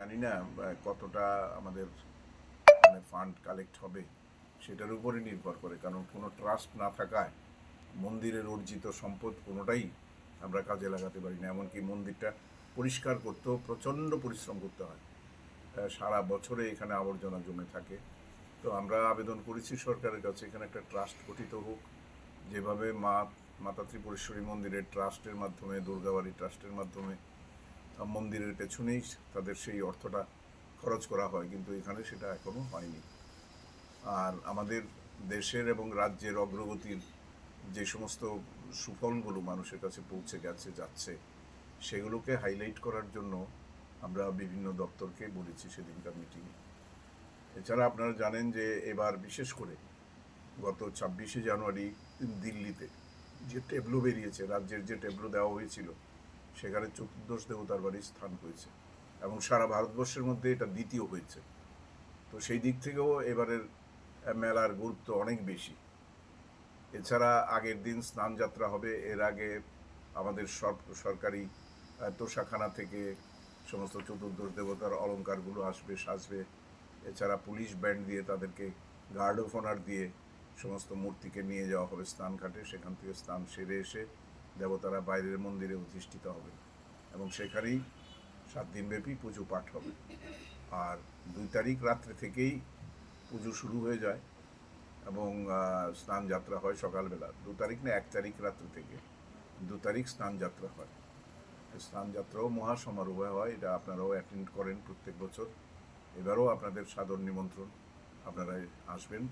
জানি না কতটা আমাদের মানে ফান্ড কালেক্ট হবে, সেটার উপরে নির্ভর করে। কারণ কোনো ট্রাস্ট না থাকায় মন্দিরের অর্জিত সম্পদ কোনোটাই আমরা কাজে লাগাতে পারি না। এমনকি মন্দিরটা পরিষ্কার করতেও প্রচণ্ড পরিশ্রম করতে হয়। সারা বছরে এখানে আবর্জনা জমে থাকে। তো আমরা আবেদন করেছি সরকারের কাছে, এখানে একটা ট্রাস্ট গঠিত হোক। যেভাবে মা মাতা ত্রিপুরেশ্বরী মন্দিরের ট্রাস্টের মাধ্যমে দুর্গাবাড়ি ট্রাস্টের মাধ্যমে মন্দিরের পেছনেই তাদের সেই অর্থটা খরচ করা হয়, কিন্তু এখানে সেটা এখনও হয়নি। আর আমাদের দেশের এবং রাজ্যের অগ্রগতির যে সমস্ত সুফলগুলো মানুষের কাছে পৌঁছে গেছে, যাচ্ছে, সেগুলোকে হাইলাইট করার জন্য আমরা বিভিন্ন দপ্তরকে বলেছি সেদিনকার মিটিংয়ে এছাড়া আপনারা জানেন যে এবার বিশেষ করে গত ছাব্বিশে জানুয়ারি দিল্লিতে যে টেবলো বেরিয়েছে, রাজ্যের যে টেবলো দেওয়া হয়েছিল সেখানে চতুর্দশ দেবতার বাড়ি স্থান হয়েছে এবং সারা ভারতবর্ষের মধ্যে এটা দ্বিতীয় হয়েছে। তো সেই দিক থেকেও এবারের মেলার গুরুত্ব অনেক বেশি। এছাড়া আগের দিন স্নান যাত্রা হবে, এর আগে আমাদের সর- সরকারি তোষাখানা থেকে সমস্ত চতুর্দশ দেবতার অলংকারগুলো আসবে, সাজবে। এছাড়া পুলিশ ব্যান্ড দিয়ে তাদেরকে গার্ড অফ অনার দিয়ে সমস্ত মূর্তিকে নিয়ে যাওয়া হবে স্নান ঘাটে। সেখান থেকে স্নান সেরে এসে দেবতারা বাইরের মন্দিরে অধিষ্ঠিত হবে এবং সেখানেই সাত দিনব্যাপী পুজো পাঠ হবে। আর দুই তারিখ রাত্রে থেকেই পুজো শুরু হয়ে যায় এবং স্নান যাত্রা হয় সকালবেলা। দু তারিখ না, এক তারিখ রাত্রে থেকে দু তারিখ স্নান যাত্রা হয়। স্নান যাত্রাও মহা সমারোহে হয়, এটা আপনারাও অ্যাটেন্ড করেন প্রত্যেক বছর। এবারও আপনাদের সাদর নিমন্ত্রণ, আপনারা আসবেন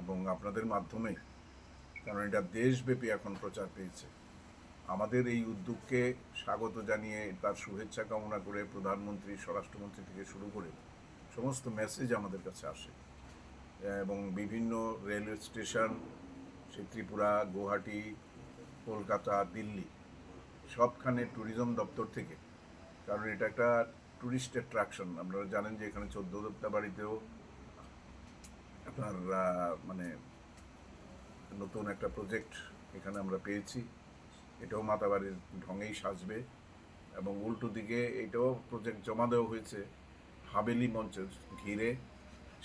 এবং আপনাদের মাধ্যমে, কারণ এটা দেশব্যাপী এখন প্রচার পেয়েছে। আমাদের এই উদ্যোগকে স্বাগত জানিয়ে তার শুভেচ্ছা কামনা করে প্রধানমন্ত্রী, স্বরাষ্ট্রমন্ত্রী থেকে শুরু করে সমস্ত মেসেজ আমাদের কাছে আসে। এবং বিভিন্ন রেলওয়ে স্টেশন সে ত্রিপুরা, গুয়াহাটি, কলকাতা, দিল্লি, সবখানে ট্যুরিজম দপ্তর থেকে, কারণ এটা একটা ট্যুরিস্ট অ্যাট্রাকশন আপনারা জানেন যে এখানে চোদ্দ দপ্তর বাড়িতেও আপনার মানে নতুন একটা প্রজেক্ট এখানে আমরা পেয়েছি। এটাও মাতাবাড়ির ঢঙেই সাজবে এবং উল্টো দিকে এটাও প্রজেক্ট জমা দেওয়া হয়েছে হাবেলি মঞ্চ ঘিরে।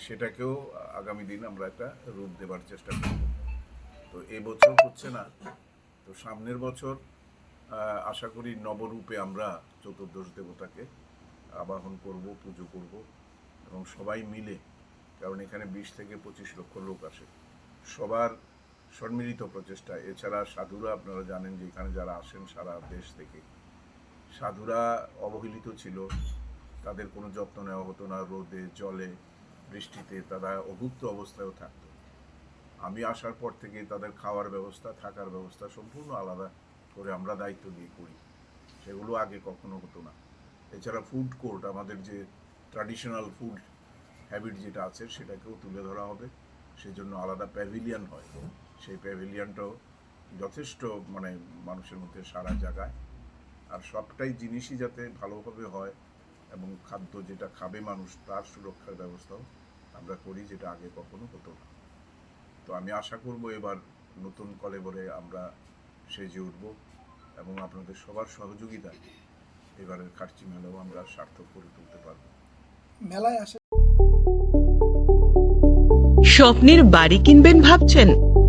সেটাকেও আগামী দিন আমরা একটা রূপ দেবার চেষ্টা করব। তো এবছর হচ্ছে না, তো সামনের বছর আশা করি নবরূপে আমরা চতুর্দশ দেবতাকে আবাহন করব, পুজো করব এবং সবাই মিলে, কারণ এখানে বিশ থেকে পঁচিশ লক্ষ লোক আসে। সবার সম্মিলিত প্রচেষ্টা এছাড়া সাধুরা আপনারা জানেন যে এখানে যারা আসেন সারা দেশ থেকে, সাধুরা অবহেলিত ছিল। তাদের কোনো যত্ন নেওয়া হতো না, রোদে, জলে, বৃষ্টিতে তারা অভুক্ত অবস্থায়ও থাকতো। আমি আসার পর থেকে তাদের খাওয়ার ব্যবস্থা, থাকার ব্যবস্থা সম্পূর্ণ আলাদা করে আমরা দায়িত্ব দিয়ে করি। সেগুলো আগে কখনো হতো না। এছাড়া ফুড কোর্ট আমাদের যে ট্র্যাডিশনাল ফুড হ্যাবিট যেটা আছে, সেটাকেও তুলে ধরা হবে। সেজন্য আলাদা প্যাভিলিয়ন হয়। সেই প্যাভিলিয়নটাও যথেষ্ট মানে মানুষের মধ্যে সারা জাগায়। আর সবটাই জিনিসই যাতে ভালোভাবে হয় এবং খাদ্য যেটা খাবে মানুষ তার সুরক্ষার ব্যবস্থাও আমরা করি যেটা আগে কখনো হতো না। তো আমি আশা করব এবার নতুন কলেবরে আমরা সেজে উঠব এবং আপনাদের সবার সহযোগিতা এবারের খার্চি মেলাও আমরা সার্থক করে তুলতে পারব। মেলায় আসে স্বপ্নের বাড়ি কিনবেন ভাবছেন?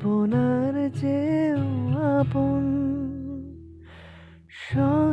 আপনার যে আপন সব